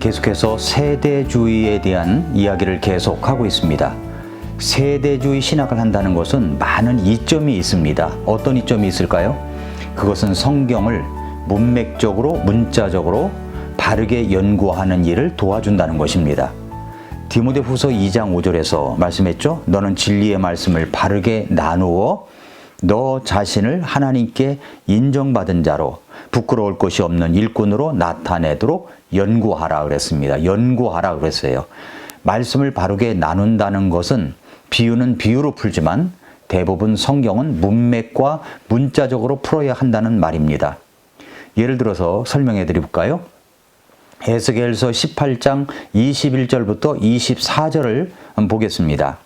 계속해서 세대주의에 대한 이야기를 계속하고 있습니다. 세대주의 신학을 한다는 것은 많은 이점이 있습니다. 어떤 이점이 있을까요? 그것은 성경을 문맥적으로, 문자적으로 바르게 연구하는 일을 도와준다는 것입니다. 디모데 후서 2장 5절에서 말씀했죠. 너는 진리의 말씀을 바르게 나누어 너 자신을 하나님께 인정받은 자로 부끄러울 것이 없는 일꾼으로 나타내도록 연구하라 그랬습니다. 연구하라 그랬어요. 말씀을 바르게 나눈다는 것은 비유는 비유로 풀지만 대부분 성경은 문맥과 문자적으로 풀어야 한다는 말입니다. 예를 들어서 설명해 드릴까요? 에스겔서 18장 21절부터 24절을 보겠습니다.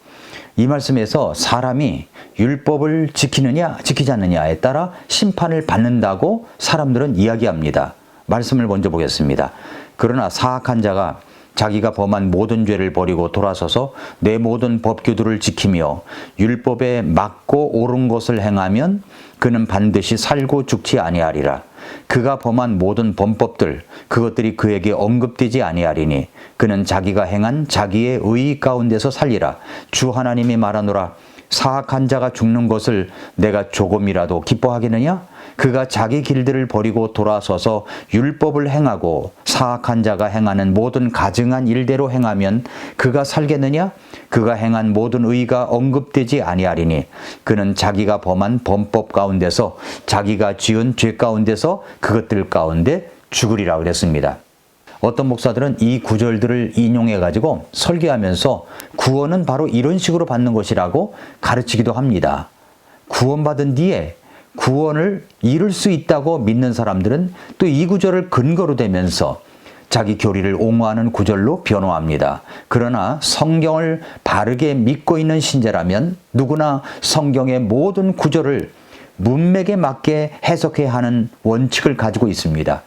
이 말씀에서 사람이 율법을 지키느냐 지키지 않느냐에 따라 심판을 받는다고 사람들은 이야기합니다. 말씀을 먼저 보겠습니다. 그러나 사악한 자가 자기가 범한 모든 죄를 버리고 돌아서서 내 모든 법규들을 지키며 율법에 맞고 옳은 것을 행하면 그는 반드시 살고 죽지 아니하리라. 그가 범한 모든 범법들 그것들이 그에게 언급되지 아니하리니 그는 자기가 행한 자기의 의 가운데서 살리라. 주 하나님이 말하노라. 사악한 자가 죽는 것을 내가 조금이라도 기뻐하겠느냐? 그가 자기 길들을 버리고 돌아서서 율법을 행하고 사악한 자가 행하는 모든 가증한 일대로 행하면 그가 살겠느냐? 그가 행한 모든 의가 언급되지 아니하리니 그는 자기가 범한 범법 가운데서 자기가 지은 죄 가운데서 그것들 가운데 죽으리라 그랬습니다. 어떤 목사들은 이 구절들을 인용해 가지고 설계하면서 구원은 바로 이런 식으로 받는 것이라고 가르치기도 합니다. 구원받은 뒤에 구원을 이룰 수 있다고 믿는 사람들은 또 이 구절을 근거로 대면서 자기 교리를 옹호하는 구절로 변호합니다. 그러나 성경을 바르게 믿고 있는 신자라면 누구나 성경의 모든 구절을 문맥에 맞게 해석해야 하는 원칙을 가지고 있습니다.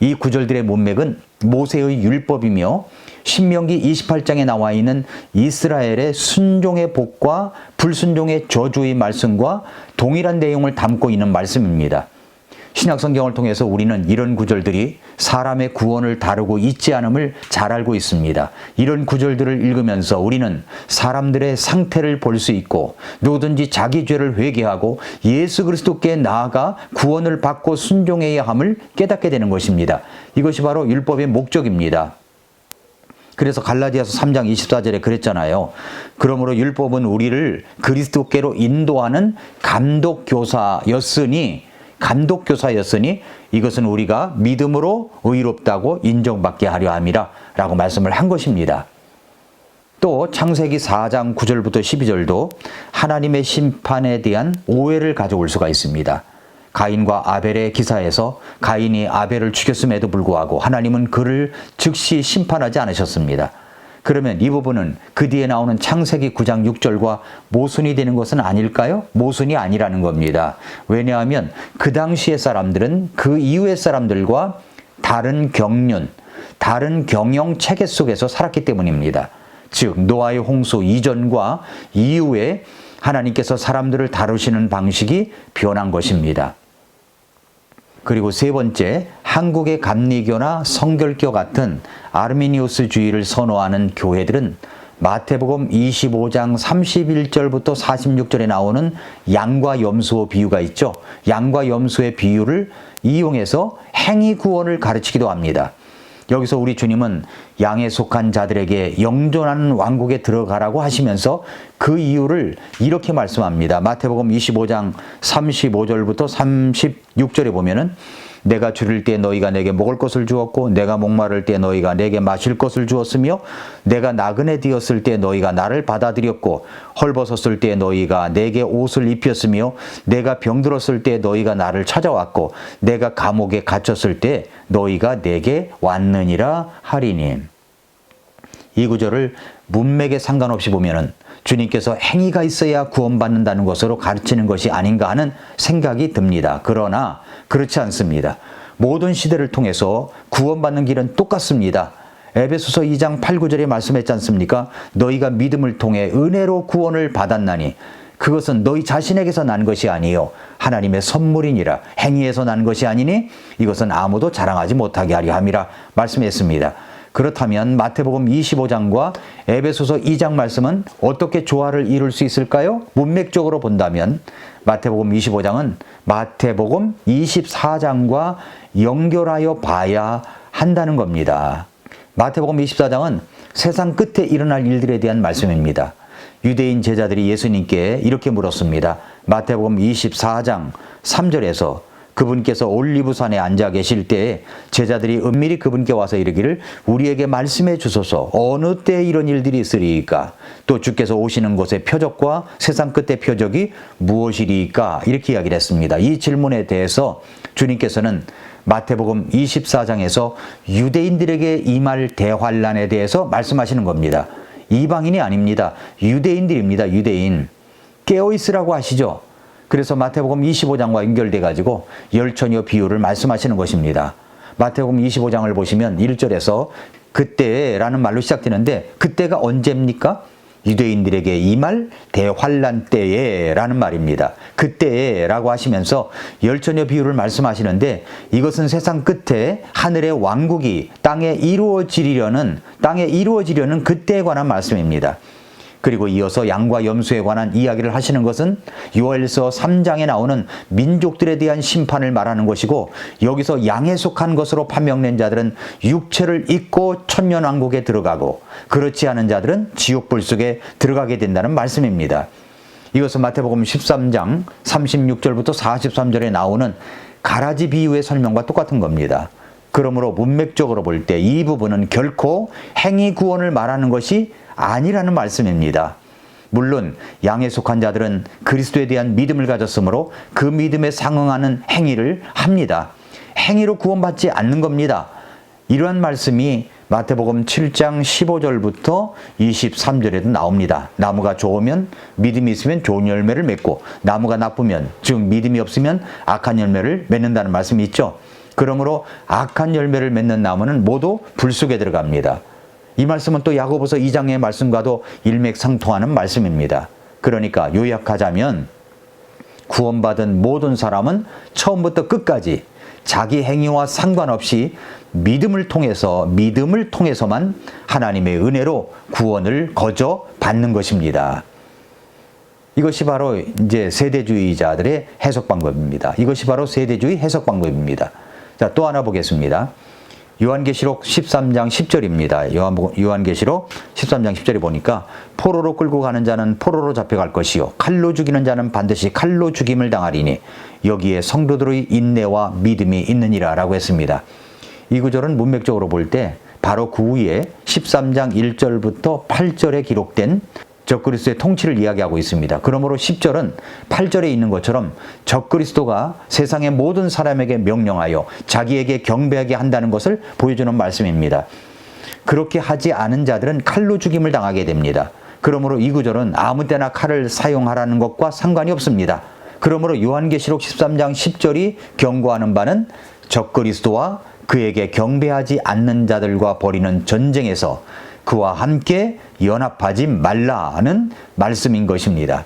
이 구절들의 문맥은 모세의 율법이며 신명기 28장에 나와 있는 이스라엘의 순종의 복과 불순종의 저주의 말씀과 동일한 내용을 담고 있는 말씀입니다. 신약 성경을 통해서 우리는 이런 구절들이 사람의 구원을 다루고 있지 않음을 잘 알고 있습니다. 이런 구절들을 읽으면서 우리는 사람들의 상태를 볼 수 있고 누구든지 자기 죄를 회개하고 예수 그리스도께 나아가 구원을 받고 순종해야 함을 깨닫게 되는 것입니다. 이것이 바로 율법의 목적입니다. 그래서 갈라디아서 3장 24절에 그랬잖아요. 그러므로 율법은 우리를 그리스도께로 인도하는 감독 교사였으니 감독 교사였으니 이것은 우리가 믿음으로 의롭다고 인정받게 하려 함이라라고 말씀을 한 것입니다. 또 창세기 4장 9절부터 12절도 하나님의 심판에 대한 오해를 가져올 수가 있습니다. 가인과 아벨의 기사에서 가인이 아벨을 죽였음에도 불구하고 하나님은 그를 즉시 심판하지 않으셨습니다. 그러면 이 부분은 그 뒤에 나오는 창세기 9장 6절과 모순이 되는 것은 아닐까요? 모순이 아니라는 겁니다. 왜냐하면 그 당시의 사람들은 그 이후의 사람들과 다른 경륜, 다른 경영 체계 속에서 살았기 때문입니다. 즉, 노아의 홍수 이전과 이후에 하나님께서 사람들을 다루시는 방식이 변한 것입니다. 그리고 세 번째, 한국의 감리교나 성결교 같은 아르미니우스주의를 선호하는 교회들은 마태복음 25장 31절부터 46절에 나오는 양과 염소 비유가 있죠. 양과 염소의 비유를 이용해서 행위 구원을 가르치기도 합니다. 여기서 우리 주님은 양에 속한 자들에게 영존하는 왕국에 들어가라고 하시면서 그 이유를 이렇게 말씀합니다. 마태복음 25장 35절부터 36절에 보면은 내가 줄일 때 너희가 내게 먹을 것을 주었고 내가 목마를 때 너희가 내게 마실 것을 주었으며 내가 나그네 되었을 때 너희가 나를 받아들였고 헐벗었을 때 너희가 내게 옷을 입혔으며 내가 병들었을 때 너희가 나를 찾아왔고 내가 감옥에 갇혔을 때 너희가 내게 왔느니라 하리니. 이 구절을 문맥에 상관없이 보면은 주님께서 행위가 있어야 구원받는다는 것으로 가르치는 것이 아닌가 하는 생각이 듭니다. 그러나 그렇지 않습니다. 모든 시대를 통해서 구원받는 길은 똑같습니다. 에베소서 2장 8, 9절에 말씀했지 않습니까? 너희가 믿음을 통해 은혜로 구원을 받았나니 그것은 너희 자신에게서 난 것이 아니요 하나님의 선물이니라 행위에서 난 것이 아니니 이것은 아무도 자랑하지 못하게 하려 함이라 말씀했습니다. 그렇다면 마태복음 25장과 에베소서 2장 말씀은 어떻게 조화를 이룰 수 있을까요? 문맥적으로 본다면 마태복음 25장은 마태복음 24장과 연결하여 봐야 한다는 겁니다. 마태복음 24장은 세상 끝에 일어날 일들에 대한 말씀입니다. 유대인 제자들이 예수님께 이렇게 물었습니다. 마태복음 24장 3절에서 그분께서 올리브산에 앉아 계실 때에 제자들이 은밀히 그분께 와서 이르기를 우리에게 말씀해 주소서 어느 때 이런 일들이 있으리이까 또 주께서 오시는 곳의 표적과 세상 끝의 표적이 무엇이리이까 이렇게 이야기를 했습니다. 이 질문에 대해서 주님께서는 마태복음 24장에서 유대인들에게 임할 대환란에 대해서 말씀하시는 겁니다. 이방인이 아닙니다. 유대인들입니다. 유대인. 깨어 있으라고 하시죠. 그래서 마태복음 25장과 연결돼 가지고 열처녀 비유를 말씀하시는 것입니다. 마태복음 25장을 보시면 1절에서 그때라는 말로 시작되는데 그때가 언제입니까? 유대인들에게 이 말 대환란 때에라는 말입니다. 그때라고 하시면서 열처녀 비유를 말씀하시는데 이것은 세상 끝에 하늘의 왕국이 땅에 이루어지려는 땅에 이루어지려는 그때에 관한 말씀입니다. 그리고 이어서 양과 염소에 관한 이야기를 하시는 것은 요엘서 3장에 나오는 민족들에 대한 심판을 말하는 것이고 여기서 양에 속한 것으로 판명된 자들은 육체를 입고 천년 왕국에 들어가고 그렇지 않은 자들은 지옥불 속에 들어가게 된다는 말씀입니다. 이것은 마태복음 13장 36절부터 43절에 나오는 가라지 비유의 설명과 똑같은 겁니다. 그러므로 문맥적으로 볼 때 이 부분은 결코 행위 구원을 말하는 것이 아니라는 말씀입니다. 물론 양에 속한 자들은 그리스도에 대한 믿음을 가졌으므로 그 믿음에 상응하는 행위를 합니다. 행위로 구원받지 않는 겁니다. 이러한 말씀이 마태복음 7장 15절부터 23절에도 나옵니다. 나무가 좋으면 믿음이 있으면 좋은 열매를 맺고 나무가 나쁘면 즉 믿음이 없으면 악한 열매를 맺는다는 말씀이 있죠. 그러므로 악한 열매를 맺는 나무는 모두 불 속에 들어갑니다. 이 말씀은 또 야고보서 2장의 말씀과도 일맥상통하는 말씀입니다. 그러니까 요약하자면 구원받은 모든 사람은 처음부터 끝까지 자기 행위와 상관없이 믿음을 통해서 믿음을 통해서만 하나님의 은혜로 구원을 거저 받는 것입니다. 이것이 바로 이제 세대주의자들의 해석 방법입니다. 이것이 바로 세대주의 해석 방법입니다. 자, 또 하나 보겠습니다. 요한계시록 13장 10절입니다. 요한, 요한계시록 13장 10절에 보니까 포로로 끌고 가는 자는 포로로 잡혀갈 것이요. 칼로 죽이는 자는 반드시 칼로 죽임을 당하리니 여기에 성도들의 인내와 믿음이 있느니라 라고 했습니다. 이 구절은 문맥적으로 볼 때 바로 그 후에 13장 1절부터 8절에 기록된 적그리스도의 통치를 이야기하고 있습니다. 그러므로 10절은 8절에 있는 것처럼 적그리스도가 세상의 모든 사람에게 명령하여 자기에게 경배하게 한다는 것을 보여주는 말씀입니다. 그렇게 하지 않은 자들은 칼로 죽임을 당하게 됩니다. 그러므로 이 구절은 아무 때나 칼을 사용하라는 것과 상관이 없습니다. 그러므로 요한계시록 13장 10절이 경고하는 바는 적그리스도와 그에게 경배하지 않는 자들과 벌이는 전쟁에서 그와 함께 연합하지 말라는 말씀인 것입니다.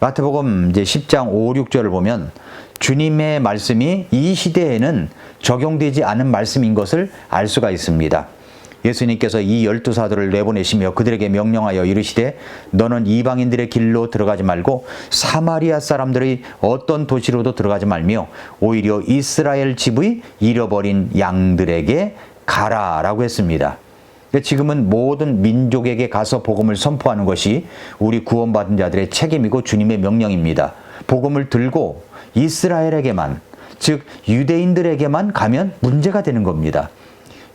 마태복음 이제 10장 5, 6절을 보면 주님의 말씀이 이 시대에는 적용되지 않은 말씀인 것을 알 수가 있습니다. 예수님께서 이 열두 사도를 내보내시며 그들에게 명령하여 이르시되 너는 이방인들의 길로 들어가지 말고 사마리아 사람들의 어떤 도시로도 들어가지 말며 오히려 이스라엘 집의 잃어버린 양들에게 가라라고 했습니다. 지금은 모든 민족에게 가서 복음을 선포하는 것이 우리 구원받은 자들의 책임이고 주님의 명령입니다. 복음을 들고 이스라엘에게만, 즉 유대인들에게만 가면 문제가 되는 겁니다.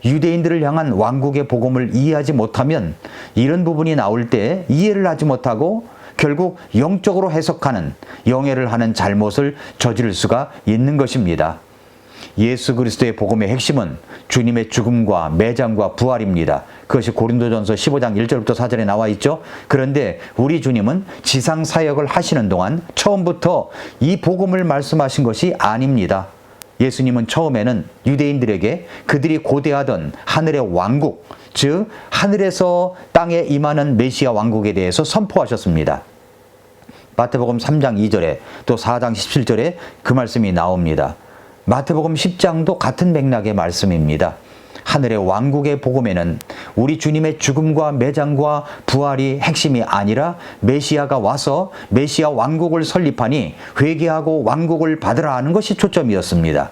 유대인들을 향한 왕국의 복음을 이해하지 못하면 이런 부분이 나올 때 이해를 하지 못하고 결국 영적으로 해석하는 영해를 하는 잘못을 저지를 수가 있는 것입니다. 예수 그리스도의 복음의 핵심은 주님의 죽음과 매장과 부활입니다. 그것이 고린도전서 15장 1절부터 4절에 나와 있죠. 그런데 우리 주님은 지상 사역을 하시는 동안 처음부터 이 복음을 말씀하신 것이 아닙니다. 예수님은 처음에는 유대인들에게 그들이 고대하던 하늘의 왕국, 즉 하늘에서 땅에 임하는 메시아 왕국에 대해서 선포하셨습니다. 마태복음 3장 2절에 또 4장 17절에 그 말씀이 나옵니다. 마태복음 10장도 같은 맥락의 말씀입니다. 하늘의 왕국의 복음에는 우리 주님의 죽음과 매장과 부활이 핵심이 아니라 메시아가 와서 메시아 왕국을 설립하니 회개하고 왕국을 받으라 하는 것이 초점이었습니다.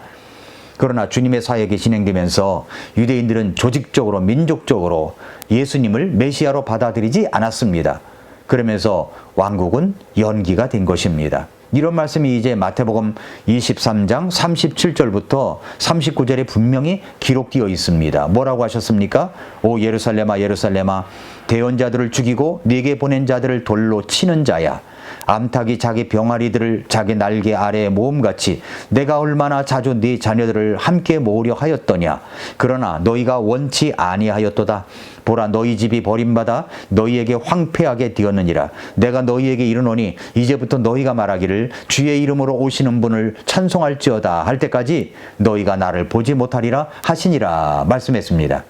그러나 주님의 사역이 진행되면서 유대인들은 조직적으로 민족적으로 예수님을 메시아로 받아들이지 않았습니다. 그러면서 왕국은 연기가 된 것입니다. 이런 말씀이 이제 마태복음 23장 37절부터 39절에 분명히 기록되어 있습니다. 뭐라고 하셨습니까? 오 예루살렘아 예루살렘아 대언자들을 죽이고 네게 보낸 자들을 돌로 치는 자야. 암탉이 자기 병아리들을 자기 날개 아래에 모음같이 내가 얼마나 자주 네 자녀들을 함께 모으려 하였더냐? 그러나 너희가 원치 아니하였도다. 보라 너희 집이 버림받아 너희에게 황폐하게 되었느니라. 내가 너희에게 이르노니 이제부터 너희가 말하기를 주의 이름으로 오시는 분을 찬송할지어다 할 때까지 너희가 나를 보지 못하리라 하시니라 말씀했습니다.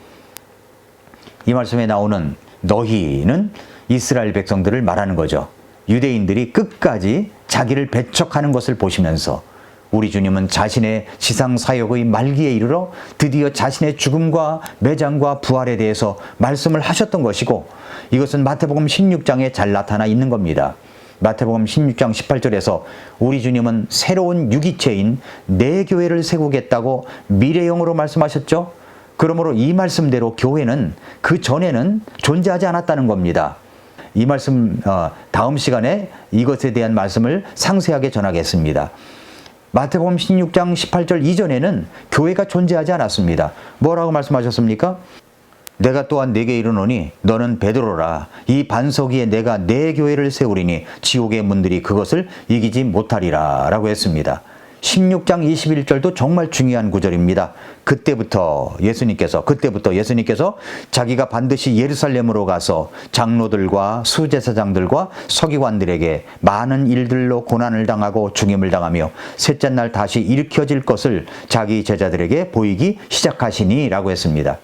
이 말씀에 나오는 너희는 이스라엘 백성들을 말하는 거죠. 유대인들이 끝까지 자기를 배척하는 것을 보시면서 우리 주님은 자신의 지상 사역의 말기에 이르러 드디어 자신의 죽음과 매장과 부활에 대해서 말씀을 하셨던 것이고 이것은 마태복음 16장에 잘 나타나 있는 겁니다. 마태복음 16장 18절에서 우리 주님은 새로운 유기체인 내 교회를 세우겠다고 미래형으로 말씀하셨죠. 그러므로 이 말씀대로 교회는 그 전에는 존재하지 않았다는 겁니다. 이 말씀 어, 다음 시간에 이것에 대한 말씀을 상세하게 전하겠습니다. 마태복음 16장 18절 이전에는 교회가 존재하지 않았습니다. 뭐라고 말씀하셨습니까? 내가 또한 내게 이르노니 너는 베드로라 이 반석 위에 내가 내 교회를 세우리니 지옥의 문들이 그것을 이기지 못하리라라고 했습니다. 16장 21절도 정말 중요한 구절입니다. 그때부터 예수님께서 그때부터 예수님께서 자기가 반드시 예루살렘으로 가서 장로들과 수제사장들과 서기관들에게 많은 일들로 고난을 당하고 죽임을 당하며 셋째 날 다시 일으켜질 것을 자기 제자들에게 보이기 시작하시니라고 했습니다.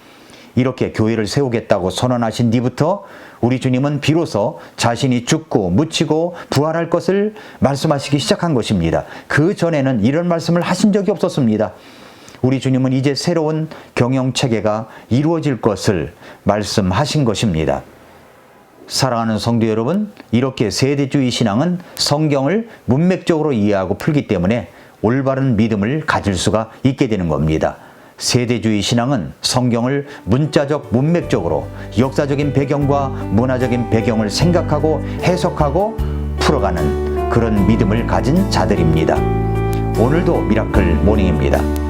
이렇게 교회를 세우겠다고 선언하신 뒤부터 우리 주님은 비로소 자신이 죽고 묻히고 부활할 것을 말씀하시기 시작한 것입니다. 그 전에는 이런 말씀을 하신 적이 없었습니다. 우리 주님은 이제 새로운 경영 체계가 이루어질 것을 말씀하신 것입니다. 사랑하는 성도 여러분, 이렇게 세대주의 신앙은 성경을 문맥적으로 이해하고 풀기 때문에 올바른 믿음을 가질 수가 있게 되는 겁니다. 세대주의 신앙은 성경을 문자적 문맥적으로 역사적인 배경과 문화적인 배경을 생각하고 해석하고 풀어가는 그런 믿음을 가진 자들입니다. 오늘도 미라클 모닝입니다.